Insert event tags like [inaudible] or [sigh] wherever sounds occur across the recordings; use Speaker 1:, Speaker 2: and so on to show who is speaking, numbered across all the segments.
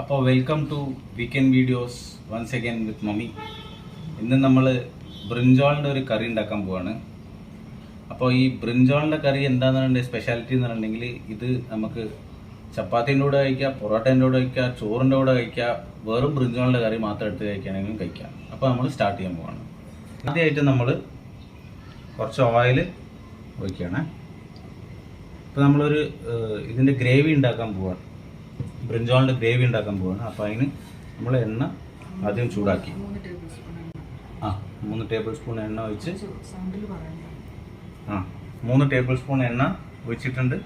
Speaker 1: അപ്പോൾ welcome to weekend videos once again with mummy ഇന്ന് നമ്മൾ ബ്രിഞ്ചോളിന്റെ ഒരു കറി ഉണ്ടാക്കാൻ പോവാണ്. അപ്പോൾ ഈ ബ്രിഞ്ചോളിന്റെ കറി എന്താണെന്നുണ്ടെങ്കിൽ സ്പെഷ്യാലിറ്റി എന്ന് പറഞ്ഞിട്ടുണ്ടെങ്കിൽ ഇത് നമുക്ക് ചപ്പാത്തിന്റെ കൂടെ കഴിക്കാം പൊറോട്ടേന്റെ കൂടെ കഴിക്കാം ചോറിന്റെ കൂടെ കഴിക്കാം വെറും ബ്രിഞ്ചോളിന്റെ കറി മാത്രം എടുത്ത് കഴിക്കുകയാണെങ്കിലും കഴിക്കാം. അപ്പോൾ നമ്മൾ സ്റ്റാർട്ട് ചെയ്യാൻ പോവാണ്. ആദ്യമായിട്ട് നമ്മൾ കുറച്ച് ഓയിൽ ഒഴിക്കുകയാണ്. അപ്പോൾ നമ്മളൊരു ഇതിന്റെ ഗ്രേവി ഉണ്ടാക്കാൻ പോവാണ്. ബ്രിഞ്ചോളിന്റെ ഗ്രേവി ഉണ്ടാക്കാൻ പോവാണ്. അപ്പോൾ അതിന് നമ്മൾ എണ്ണ ആദ്യം ചൂടാക്കി. ആ മൂന്ന് ടേബിൾ സ്പൂൺ എണ്ണ ഒഴിച്ച് ആ മൂന്ന് ടേബിൾ സ്പൂൺ എണ്ണ ഒഴിച്ചിട്ടുണ്ട്.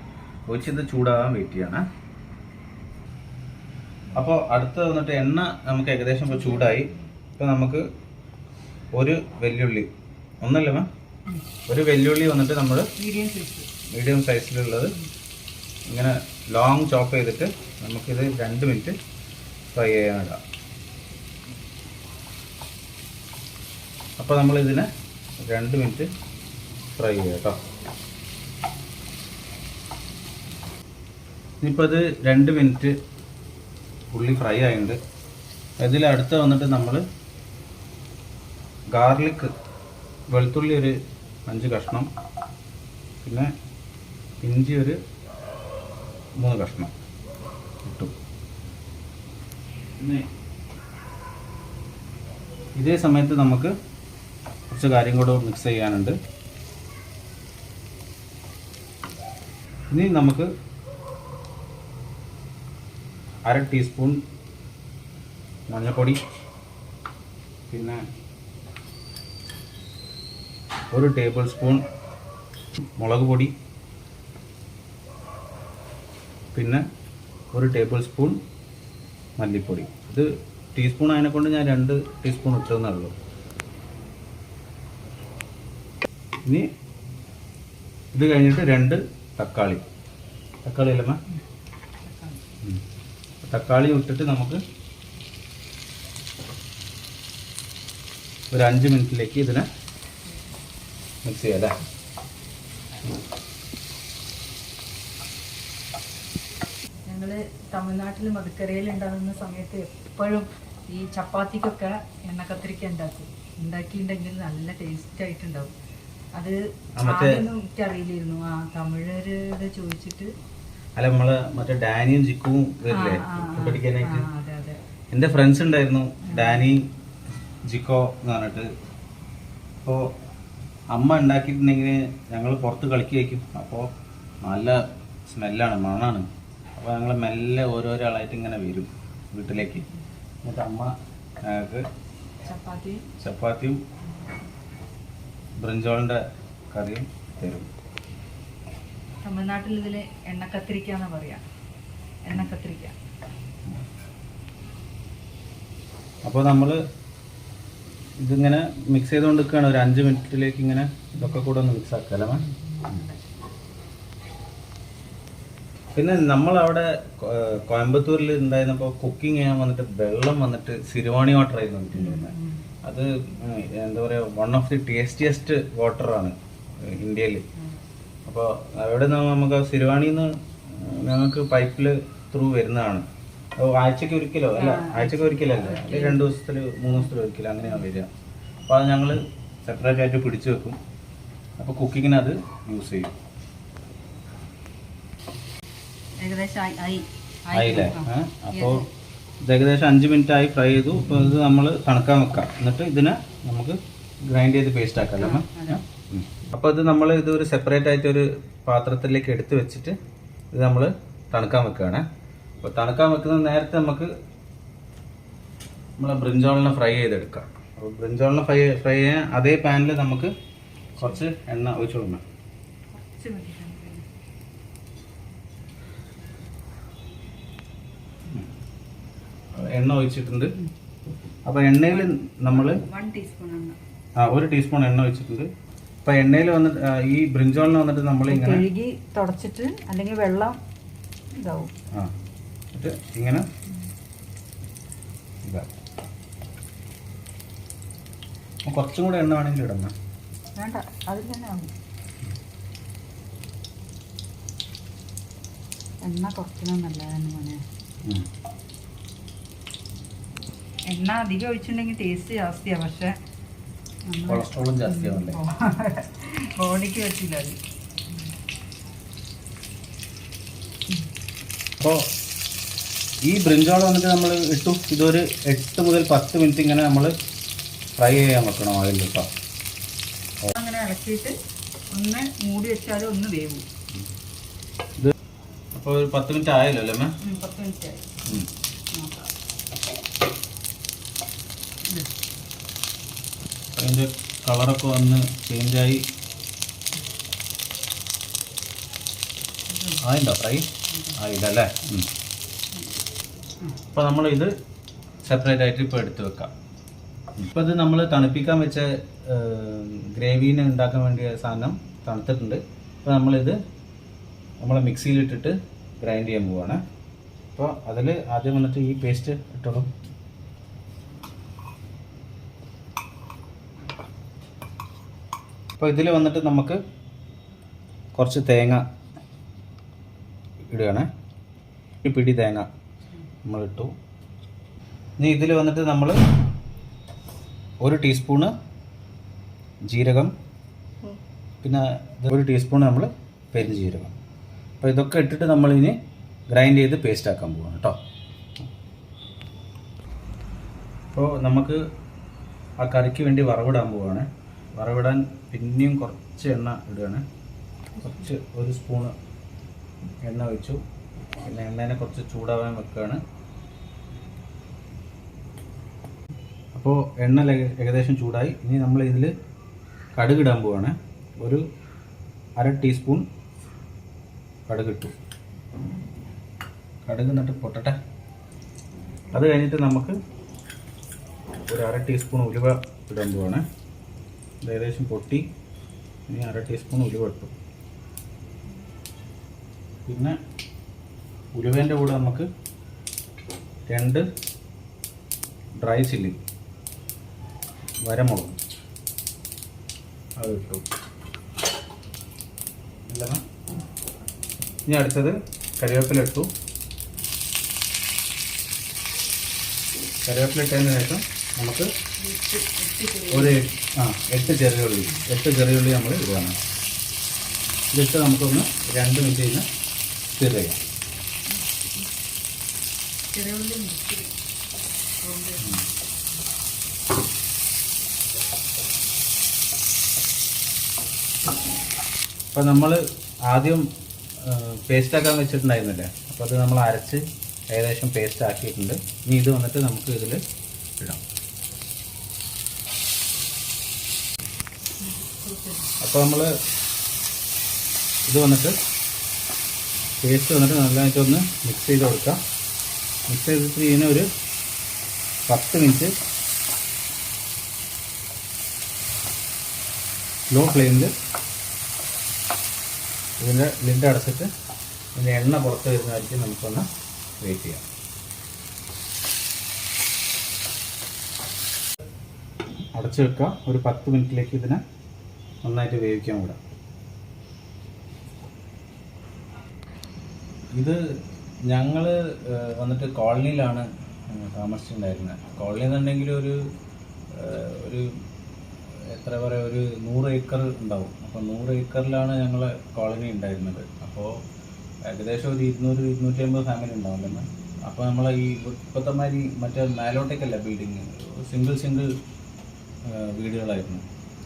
Speaker 1: ഒഴിച്ചിത് ചൂടാകാൻ വെയിറ്റ് ചെയ്യണം. അപ്പോൾ അടുത്ത് വന്നിട്ട് എണ്ണ നമുക്ക് ഏകദേശം ഇപ്പോൾ ചൂടായി. ഇപ്പോൾ നമുക്ക് ഒരു വെല്ലുള്ളി ഒന്നല്ല മാം? ഒരു വെല്ലുള്ളി വന്നിട്ട് നമ്മൾ
Speaker 2: മീഡിയം
Speaker 1: സൈസിലുള്ളത് ഇങ്ങനെ ലോങ് ചോപ്പ് ചെയ്തിട്ട് നമുക്കിത് രണ്ട് മിനിറ്റ് ഫ്രൈ ചെയ്യാനിടാം അപ്പോൾ നമ്മളിതിനെ രണ്ട് മിനിറ്റ് ഫ്രൈ ചെയ്യാം കേട്ടോ. ഇനിയിപ്പോൾ അത് രണ്ട് മിനിറ്റ് ഉള്ളി ഫ്രൈ ആയിട്ടുണ്ട്. ഇതിൽ അടുത്ത് വന്നിട്ട് നമ്മൾ ഗാർലിക് വെളുത്തുള്ളി ഒരു അഞ്ച് കഷ്ണം പിന്നെ ഇഞ്ചി ഒരു മൂന്ന് കഷ്ണം ഇട്ടു. പിന്നെ ഇതേ സമയത്ത് നമുക്ക് കുറച്ച് കാര്യം കൂടെ മിക്സ് ചെയ്യാനുണ്ട്. ഇനി നമുക്ക് അര ടീസ്പൂൺ മഞ്ഞൾപ്പൊടി പിന്നെ ഒരു ടേബിൾ സ്പൂൺ മുളക് പൊടി പിന്നെ ഒരു ടേബിൾ സ്പൂൺ മല്ലിപ്പൊടി. ഇത് ടീസ്പൂൺ അതിനെ കൊണ്ട് ഞാൻ രണ്ട് ടീസ്പൂൺ ഇട്ടതെന്നേ ഉള്ളൂ. ഇനി ഇത് കഴിഞ്ഞിട്ട് രണ്ട് തക്കാളി. തക്കാളി അല്ലമ്മ തക്കാളി ഇട്ടിട്ട് നമുക്ക് ഒരു അഞ്ച് മിനിറ്റിലേക്ക് ഇതിനെ മിക്സ് ചെയ്യാം അല്ലേ?
Speaker 2: ഞങ്ങൾ തമിഴ്നാട്ടിൽ മധുക്കരയിൽ ഉണ്ടാകുന്ന സമയത്ത് എപ്പോഴും ഈ ചപ്പാത്തിക്കൊക്കെ എണ്ണ കത്തിരിക്ക ഉണ്ടാക്കും. ഉണ്ടാക്കിയിട്ടുണ്ടെങ്കിൽ നല്ല ടേസ്റ്റ് ആയിട്ടുണ്ടാവും അത്
Speaker 1: എനിക്ക് അറിയില്ലായിരുന്നു
Speaker 2: ആദ്യമൊന്നും എനിക്കറിയില്ലായിരുന്നു. ആ തമിഴരോട് ചോദിച്ചിട്ട്.
Speaker 1: അല്ല നമ്മൾ മറ്റേ ഡാനിയും ജിക്കും വരില്ലേ?
Speaker 2: ആ, ആ, ആ,
Speaker 1: പഠിക്കാനായിട്ട്? എന്റെ ഫ്രണ്ട്സ് ഉണ്ടായിരുന്നു ഡാനി ജിക്കോ എന്ന് പറഞ്ഞിട്ട്. അപ്പോൾ അമ്മ ഉണ്ടാക്കിയിട്ടുണ്ടെങ്കിൽ ഞങ്ങൾ പുറത്ത് കളിക്കുകയായിരിക്കും. അപ്പോൾ നല്ല സ്മെല്ലാണ് മണാണ്. അപ്പോൾ ഞങ്ങൾ മെല്ലെ ഓരോരോ ആളായിട്ട് ഇങ്ങനെ വരും വീട്ടിലേക്ക്. എന്നിട്ട് അമ്മ ഞങ്ങൾക്ക്
Speaker 2: ചപ്പാത്തി.
Speaker 1: ചപ്പാത്തിയും ബ്രിഞ്ചോളിന്റെ കറിയും തരും.
Speaker 2: തമിഴ്നാട്ടിൽ ഇതിൽ എണ്ണക്കത്തിരിക്ക എന്നാ എണ്ണ കത്തിരിക്ക.
Speaker 1: അപ്പോൾ നമ്മൾ ഇതിങ്ങനെ മിക്സ് ചെയ്തുകൊണ്ട് നിൽക്കുകയാണ് ഒരു അഞ്ച് മിനിറ്റിലേക്ക് ഇങ്ങനെ ഇതൊക്കെ കൂടെ ഒന്ന് മിക്സ് ആക്കല്ലേ മാം പിന്നെ നമ്മൾ അവിടെ കോയമ്പത്തൂരിൽ ഉണ്ടായിരുന്നപ്പോൾ കുക്കിംഗ് ചെയ്യാൻ വന്നിട്ട് വെള്ളം വന്നിട്ട് സിരുവാണി വാട്ടർ ആയിരുന്നു കിട്ടിയിരുന്നത് അത് എന്താ പറയുക one of the tastiest water ആണ് ഇന്ത്യയിൽ അപ്പോൾ അവിടെ നിന്ന് നമുക്ക് സിരുവാണിന്ന് ഞങ്ങൾക്ക് പൈപ്പിൽ ത്രൂ വരുന്നതാണ്. ആഴ്ചക്ക് ഒരിക്കലോ അല്ല ആഴ്ചക്ക് ഒരിക്കലല്ലേ അല്ലെങ്കിൽ രണ്ട് ദിവസത്തിൽ മൂന്ന് ദിവസത്തിൽ ഒരിക്കലോ അങ്ങനെയാണ് വരിക. അപ്പോൾ അത് ഞങ്ങൾ സെപ്പറേറ്റ് ആയിട്ട് പിടിച്ചു വെക്കും. അപ്പോൾ കുക്കിങ്ങിന് അത് യൂസ് ചെയ്യും.
Speaker 2: ഏകദേശം ആയി-
Speaker 1: ആയില്ലേ? അപ്പോൾ ഇത് ഏകദേശം അഞ്ച് മിനിറ്റ് ആയി ഫ്രൈ ചെയ്തു. ഇത് നമ്മൾ തണുക്കാൻ വെക്കാം. എന്നിട്ട് ഇതിനെ നമുക്ക് ഗ്രൈൻഡ് ചെയ്ത് പേസ്റ്റ് ആക്കാം അല്ലേ. അപ്പോൾ ഇത് നമ്മൾ ഇത് ഒരു സെപ്പറേറ്റ് ആയിട്ട് ഒരു പാത്രത്തിലേക്ക് എടുത്ത് വെച്ചിട്ട് ഇത് നമ്മൾ തണുക്കാൻ വെക്കുകയാണ്. അപ്പോൾ തണുക്കാൻ വെക്കുന്ന നേരത്തെ നമുക്ക് നമ്മളെ ബ്രിഞ്ചോളിനെ ഫ്രൈ ചെയ്തെടുക്കാം. അപ്പോൾ ബ്രിഞ്ചോളിനെ ഫ്രൈ ഫ്രൈ ചെയ്യാൻ അതേ പാനിൽ നമുക്ക് കുറച്ച് എണ്ണ ഒഴിച്ചു കൊടുക്കണം
Speaker 2: കുറച്ച് മതി.
Speaker 1: എണ്ണ ഒഴിച്ചിട്ടുണ്ട്. അപ്പോൾ എണ്ണയിൽ നമ്മൾ ആ ഒരു ടീസ്പൂൺ എണ്ണ ഒഴിച്ചിട്ടുണ്ട്. അപ്പോൾ എണ്ണയിൽ വന്നിട്ട് ഈ ബ്രിഞ്ചോളിന് വന്നിട്ട് നമ്മൾ ഇങ്ങനെ
Speaker 2: കഴുകി തുടച്ചിട്ട് അല്ലെങ്കിൽ വെള്ളം ഇതാവും.
Speaker 1: ആ എന്നിട്ട് ഇങ്ങനെ ഇതാ. അപ്പോൾ കുറച്ചും കൂടെ എണ്ണ വേണമെങ്കിൽ ഇടണം.
Speaker 2: വേണ്ട അതിൽ തന്നെ എണ്ണ കുറയ്ക്കണം നല്ലതാണ് മോനെ. എണ്ണ അധികം ഒഴിച്ചിട്ടുണ്ടെങ്കിൽ ടേസ്റ്റ് ജാസ്തിയാ പക്ഷെ
Speaker 1: കൊളസ്ട്രോളും ജാസ്തിയാവല്ലേ [laughs]
Speaker 2: ബോഡിക്ക് പറ്റില്ല അത്.
Speaker 1: അപ്പോൾ ഈ ബ്രിഞ്ചോൾ വന്നിട്ട് നമ്മൾ ഇട്ടു. ഇതൊരു എട്ട് മുതൽ പത്ത് മിനിറ്റ് ഇങ്ങനെ നമ്മൾ ഫ്രൈ ചെയ്യാൻ വെക്കണം ഓയിൽ കേട്ടോ
Speaker 2: അങ്ങനെ ഇളക്കിയിട്ട് ഒന്ന് മൂടി വെച്ചാൽ ഒന്ന് വേവും.
Speaker 1: അപ്പോൾ ഒരു പത്ത് മിനിറ്റ് ആയല്ലോ അല്ലേ
Speaker 2: ഉം, പത്ത് മിനിറ്റ് ആയി
Speaker 1: ഉം.
Speaker 2: നോക്കാം ഇത്.
Speaker 1: അതിന്റെ കളറൊക്കെ വന്ന് ചേഞ്ചായി ആയിണ്ടോ ഫ്രൈ ആയില്ല അല്ലേ അപ്പോൾ നമ്മൾ ഇത് സെപ്പറേറ്റ് ആയിട്ട് ഇപ്പോൾ എടുത്ത് വെക്കാം. ഇപ്പോൾ ഇത് നമ്മൾ തണുപ്പിക്കാൻ വെച്ച ഗ്രേവിനെ ഉണ്ടാക്കാൻ വേണ്ടിയ സാധനം തണുത്തിട്ടുണ്ട്. അപ്പോൾ നമ്മളിത് നമ്മൾ മിക്സിയിലിട്ടിട്ട് ഗ്രൈൻഡ് ചെയ്യാൻ പോവാണ്. അപ്പോൾ അതിൽ ആദ്യം വന്നിട്ട് ഈ പേസ്റ്റ് ഇട്ടോളും അപ്പോൾ ഇതിൽ വന്നിട്ട് നമുക്ക് കുറച്ച് തേങ്ങ ഇടുകയാണേ. ഈ പിടി തേങ്ങ നമ്മൾ ഇട്ടു. ഇനി ഇതിൽ വന്നിട്ട് നമ്മൾ ഒരു ടീസ്പൂണ് ജീരകം പിന്നെ ഒരു ടീസ്പൂൺ നമ്മൾ പെരുംജീരകം അപ്പോൾ ഇതൊക്കെ ഇട്ടിട്ട് നമ്മളിനി ഗ്രൈൻഡ് ചെയ്ത് പേസ്റ്റ് ആക്കാൻ പോവാണ് കേട്ടോ അപ്പോൾ നമുക്ക് ആ കറിക്ക് വേണ്ടി വറവിടാൻ പോവാണ്. വറവിടാൻ പിന്നെയും കുറച്ച് എണ്ണ ഇടുകയാണ്. കുറച്ച് ഒരു സ്പൂണ് എണ്ണ ഒഴിച്ചു. പിന്നെ എണ്ണേനെ കുറച്ച് ചൂടാവാൻ വെക്കുകയാണ്. അപ്പോൾ എണ്ണ ഏകദേശം ചൂടായി. ഇനി നമ്മൾ ഇതിൽ കടുകിടാൻ പോവാണ്. ഒരു അര ടീസ്പൂൺ കടുകിട്ടു കടുക് എന്നിട്ട് പൊട്ടട്ടെ. അത് കഴിഞ്ഞിട്ട് നമുക്ക് ഒരു അര ടീസ്പൂൺ ഉലുവ ഇടാൻ പോവാണ്. ഏകദേശം പൊട്ടി. ഇനി അര ടീസ്പൂൺ ഉലുവ ഇട്ടു. പിന്നെ ഉലുവേന്റെ കൂടെ നമുക്ക് രണ്ട് ഡ്രൈ ചില്ലി വരമുളക് അത് ഇട്ടു. ഇനി അടുത്തത് കറിവേപ്പില ഇട്ടു. കറിവേപ്പില ഇട്ടതിന് ശേഷം നമുക്ക് ഒരു ആ എട്ട് ചെറിയുള്ളി എട്ട് ചെറിയുള്ളി നമ്മൾ ഇടുകയാണ്. ഇതിട്ട് നമുക്കൊന്ന് രണ്ട് മിനിറ്റ് ഇന്ന് അപ്പം
Speaker 2: ചെറിയ
Speaker 1: അപ്പോൾ നമ്മൾ ആദ്യം പേസ്റ്റാക്കാൻ വെച്ചിട്ടുണ്ടായിരുന്നില്ലേ? അപ്പോൾ അത് നമ്മൾ അരച്ച് ഏകദേശം പേസ്റ്റ് ആക്കിയിട്ടുണ്ട്. ഇനി ഇത് വന്നിട്ട് നമുക്ക് ഇതിൽ ഇടാം. അപ്പോൾ നമ്മൾ ഇത് വന്നിട്ട് പേസ്റ്റ് വന്നിട്ട് നല്ലതായിട്ട് ഒന്ന് മിക്സ് ചെയ്ത് കൊടുക്കാം. മിക്സ് ചെയ്തിട്ട് ഇതിനെ ഒരു പത്ത് മിനിറ്റ് ലോ ഫ്ലെയിമിൽ ഇതിന്റെ ലിഡ് അടച്ചിട്ട് ഇതിന്റെ എണ്ണ പുറത്ത് വരുന്നതായിരിക്കും നമുക്കൊന്ന് വെയിറ്റ് ചെയ്യാം. അടച്ചു വെക്കുക ഒരു പത്ത് മിനിറ്റിലേക്ക് ഇതിനെ നന്നായിട്ട് വേവിക്കാൻ വിടാം. ഇത് ഞങ്ങൾ വന്നിട്ട് കോളനിയിലാണ് താമസിച്ചിട്ടുണ്ടായിരുന്നത് കോളനി എന്നുണ്ടെങ്കിൽ ഒരു ഒരു എത്ര പറയുക ഒരു നൂറ് ഏക്കർ ഉണ്ടാവും. അപ്പോൾ നൂറ് ഏക്കറിലാണ് ഞങ്ങൾ കോളനി ഉണ്ടായിരുന്നത്. അപ്പോൾ ഏകദേശം ഒരു ഇരുന്നൂറ് ഇരുന്നൂറ്റി അമ്പത് ഫാമിലി ഉണ്ടാവില്ലെന്ന് അപ്പോൾ നമ്മൾ ഈ ഇപ്പോഴത്തെ മാതിരി മറ്റേ മേലോട്ടേക്കല്ല ബിൽഡിങ് സിംഗിൾ സിംഗിൾ വീടുകളായിരുന്നു.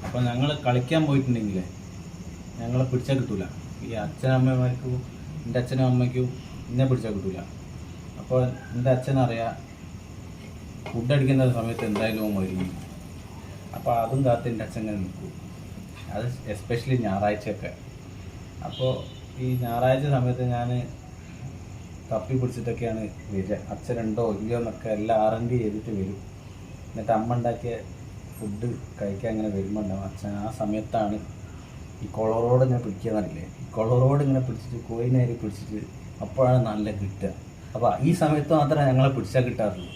Speaker 1: അപ്പോൾ ഞങ്ങൾ കളിക്കാൻ പോയിട്ടുണ്ടെങ്കിലേ ഞങ്ങളെ പിടിച്ചാൽ കിട്ടൂല. ഈ അച്ഛനമ്മമാർക്കും എന്റെ അച്ഛനും അമ്മയ്ക്കും എന്നെ പിടിച്ചാൽ കിട്ടൂല. അപ്പോൾ എന്റെ അച്ഛനറിയാം ഫുഡ് അടിക്കുന്ന സമയത്ത് എന്തായാലും അവൻ അപ്പോൾ അതും കാത്ത് എന്റെ അച്ഛൻ ഇങ്ങനെ നിൽക്കും അത് എസ്പെഷ്യലി ഞായറാഴ്ചയൊക്കെ. അപ്പോൾ ഈ ഞായറാഴ്ച സമയത്ത് ഞാൻ തപ്പി പിടിച്ചിട്ടൊക്കെയാണ് വരിക. അച്ഛനുണ്ടോ ഇല്ലയോ എന്നൊക്കെ എല്ലാം ആറൻഡി ചെയ്തിട്ട് വരും. എന്നിട്ട് അമ്മ ഉണ്ടാക്കിയ ഫുഡ് കഴിക്കാൻ ഇങ്ങനെ വരുമ്പോണ്ടാവും അച്ഛൻ ആ സമയത്താണ് ഈ കൊളറോട് ഇങ്ങനെ പിടിക്കാന്നറിയില്ലേ ഈ കൊളറോട് ഇങ്ങനെ പിടിച്ചിട്ട് കോയിനേരി പിടിച്ചിട്ട് അപ്പോഴാണ് നല്ല കിട്ടുക. അപ്പോൾ ഈ സമയത്ത് മാത്രമേ ഞങ്ങളെ പിടിച്ചാൽ കിട്ടാറുള്ളൂ.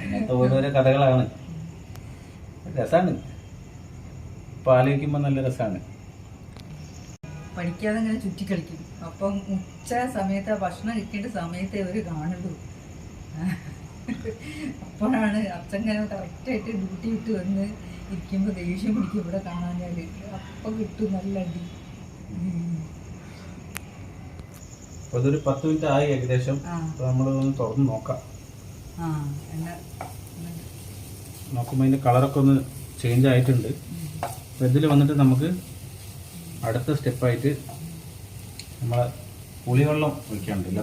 Speaker 1: അങ്ങനത്തെ ഓരോരോ കഥകളാണ്. രസമാണ് ഇപ്പം ആലോചിക്കുമ്പോൾ നല്ല രസമാണ്
Speaker 2: പഠിക്കാതെ ഇങ്ങനെ ചുറ്റിക്കളിക്കും അപ്പം ഉച്ച സമയത്ത് ആ ഭക്ഷണം കിട്ടേണ്ട സമയത്തെ അവർ കാണുള്ളൂ. അപ്പോഴാണ് അച്ഛങ്ങനെ കറക്റ്റായിട്ട് ഡ്യൂട്ടി വിട്ട് വന്ന് ഇരിക്കുമ്പോൾ ദേഷ്യം പിടിക്കും ഇവിടെ കാണാൻ ഞാൻ അപ്പം കിട്ടും നല്ല അടി.
Speaker 1: അതൊരു പത്ത് മിനിറ്റ് ആയി ഏകദേശം. നമ്മൾ ഒന്ന് തുറന്ന് നോക്കാം. നോക്കുമ്പോൾ അതിന്റെ കളറൊക്കെ ഒന്ന് ചേഞ്ച് ആയിട്ടുണ്ട്. അപ്പോൾ ഇതിൽ വന്നിട്ട് നമുക്ക് അടുത്ത സ്റ്റെപ്പായിട്ട് നമ്മളെ പുളിവെള്ളം ഒഴിക്കാനുണ്ടല്ലോ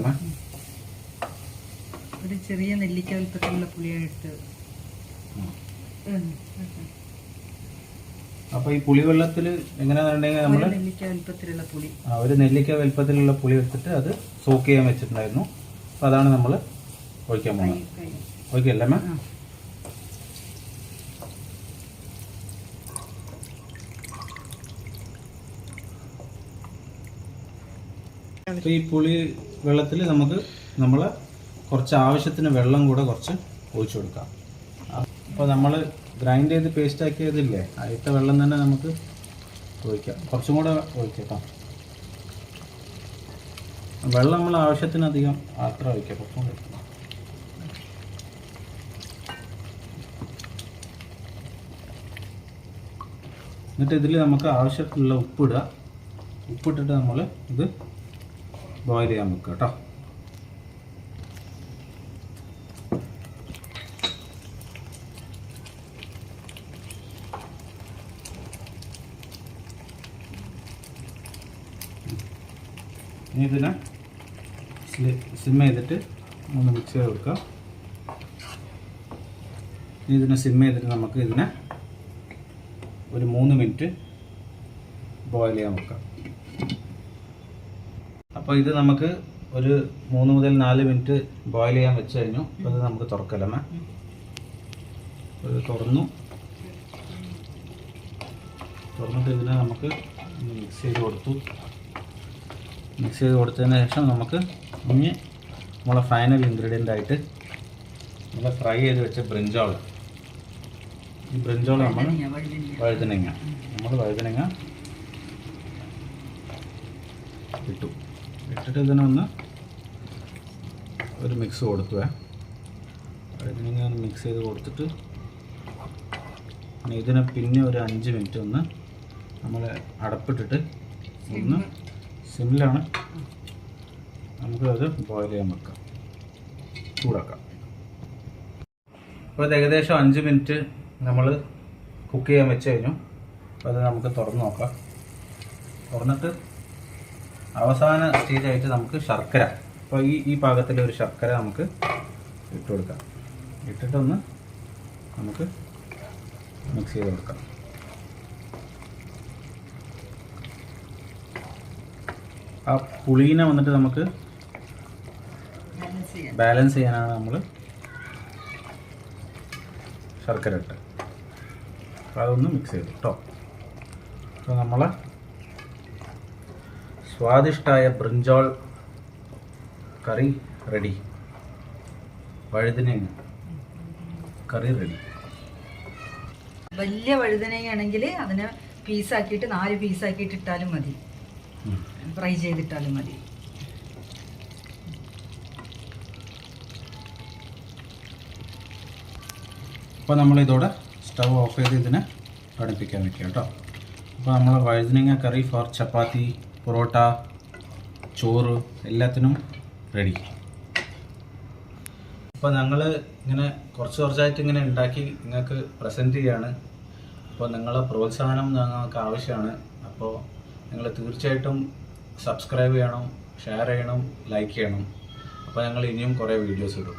Speaker 2: ഒരു ചെറിയ നെല്ലിക്ക വലുപ്പത്തിലുള്ള പുളിയാണ് എടുത്തത്.
Speaker 1: അപ്പോൾ ഈ പുളിവെള്ളത്തിൽ എങ്ങനെയാണെന്നുണ്ടെങ്കിൽ നമ്മൾ
Speaker 2: നെല്ലിക്ക വലുപ്പത്തിലുള്ള പുളി.
Speaker 1: ഒരു നെല്ലിക്ക വലുപ്പത്തിലുള്ള പുളി എടുത്തിട്ട് അത് സോക്ക് ചെയ്യാൻ വെച്ചിട്ടുണ്ടായിരുന്നു. അപ്പൊ അതാണ് നമ്മൾ ഒഴിക്കാൻ പോകുന്നത് ഒഴിക്കല്ലേ അമ്മ? ഈ പുളി വെള്ളത്തിൽ നമുക്ക് നമ്മൾ കുറച്ച് ആവശ്യത്തിന് വെള്ളം കൂടെ കുറച്ച് ഒഴിച്ചു കൊടുക്കാം. അപ്പോൾ നമ്മൾ ഗ്രൈൻഡ് ചെയ്ത് പേസ്റ്റ് ആക്കിയതില്ലേ അതിലത്തെ വെള്ളം തന്നെ നമുക്ക് ഒഴിക്കാം. കുറച്ചും കൂടെ ഒഴിക്കാം വെള്ളം നമ്മൾ ആവശ്യത്തിനധികം അത്ര ഒഴിക്കാം കുറച്ചും കൂടെ. എന്നിട്ട് ഇതിൽ നമുക്ക് ആവശ്യത്തിനുള്ള ഉപ്പിടുക ഉപ്പിട്ടിട്ട് നമ്മൾ ഇത് ബോയിൽ ചെയ്യാൻ വെക്കുക കേട്ടോ ഇനി ഇതിനെ സിം ചെയ്തിട്ട് ഒന്ന് മിക്സ് ചെയ്ത് കൊടുക്കാം. ഇനി ഇതിനെ സിം ചെയ്തിട്ട് നമുക്ക് ഇതിനെ ഒരു മൂന്ന് മിനിറ്റ് ബോയിൽ ചെയ്യാൻ വെക്കാം. അപ്പോൾ ഇത് നമുക്ക് ഒരു മൂന്ന് മുതൽ നാല് മിനിറ്റ് ബോയിൽ ചെയ്യാൻ വെച്ച് കഴിഞ്ഞു. ഇത് നമുക്ക് തുറക്കലമ്മ ഇത് തുറന്നു. തുറന്നിട്ട് ഇതിനെ നമുക്ക് മിക്സ് ചെയ്ത് കൊടുത്തു. മിക്സ് ചെയ്ത് കൊടുത്തതിന് ശേഷം നമുക്ക് ഇനി നമ്മളെ ഫൈനൽ ഇൻഗ്രീഡിയന്റ് ആയിട്ട് നമ്മൾ ഫ്രൈ ചെയ്ത് വെച്ച ബ്രിഞ്ചോൾ ഈ ബ്രിഞ്ചോൾ നമ്മൾ
Speaker 2: വഴുതനങ്ങ,
Speaker 1: നമ്മൾ വഴുതനങ്ങ. ഇട്ടു. ഇട്ടിട്ട് ഇതിനൊന്ന് ഒരു മിക്സ് കൊടുക്കുക വഴുതനങ്ങ ഒന്ന് മിക്സ് ചെയ്ത് കൊടുത്തിട്ട് ഇതിനെ പിന്നെ ഒരു അഞ്ച് മിനിറ്റ് ഒന്ന് നമ്മൾ അടപ്പിട്ടിട്ട് ഒന്ന് സിമ്മിലാണ്. നമുക്കത് ബോയിൽ ചെയ്യാൻ വെക്കാം. ചൂടാക്കാം. അപ്പോൾ ഇത് ഏകദേശം അഞ്ച് മിനിറ്റ് നമ്മൾ കുക്ക് ചെയ്യാൻ വെച്ച് കഴിഞ്ഞു. അത് നമുക്ക് തുറന്ന് നോക്കാം. തുറന്നിട്ട് അവസാന സ്റ്റേജായിട്ട് നമുക്ക് ശർക്കര. അപ്പോൾ ഈ ഈ പാകത്തിൽ ഒരു ശർക്കര നമുക്ക് ഇട്ട് കൊടുക്കാം. ഇട്ടിട്ടൊന്ന് നമുക്ക് മിക്സ് ചെയ്ത് കൊടുക്കാം. ആ പുളീനെ വന്നിട്ട് നമുക്ക്
Speaker 2: ബാലൻസ്
Speaker 1: ചെയ്യാനാണ് നമ്മൾ ശർക്കര ഇട്ട്. അപ്പോൾ അതൊന്ന് മിക്സ് ചെയ്തു കേട്ടോ അപ്പോൾ നമ്മളെ സ്വാദിഷ്ടായ ബ്രിഞ്ചോൾ കറി റെഡി വഴുതനങ്ങ കറി റെഡി
Speaker 2: വലിയ വഴുതനയാണെങ്കിൽ അതിനെ പീസാക്കിയിട്ട് നാല് പീസാക്കിയിട്ട് ഇട്ടാലും മതി. ഫ്രൈ ചെയ്തിട്ടാലും മതി.
Speaker 1: അപ്പോൾ നമ്മൾ ഇതോടെ സ്റ്റവ് ഓഫ് ചെയ്ത് ഇതിനെ തണുപ്പിക്കാൻ വെക്കുക കേട്ടോ. അപ്പോൾ നമ്മൾ വഴുതനങ്ങ കറി ഫോർ ചപ്പാത്തി പൊറോട്ട ചോറ് എല്ലാത്തിനും റെഡി അപ്പോൾ ഞങ്ങൾ ഇങ്ങനെ കുറച്ച് കുറച്ചായിട്ട് ഇങ്ങനെ ഉണ്ടാക്കി നിങ്ങൾക്ക് പ്രസന്റ് ചെയ്യാണ്. അപ്പോൾ നിങ്ങളെ പ്രോത്സാഹനം ഞങ്ങൾക്ക് ആവശ്യമാണ്. അപ്പോൾ നിങ്ങൾ തീർച്ചയായിട്ടും സബ്സ്ക്രൈബ് ചെയ്യണം ഷെയർ ചെയ്യണം ലൈക്ക് ചെയ്യണം. അപ്പോൾ ഞങ്ങൾ ഇനിയും കുറേ വീഡിയോസ് ഇടും.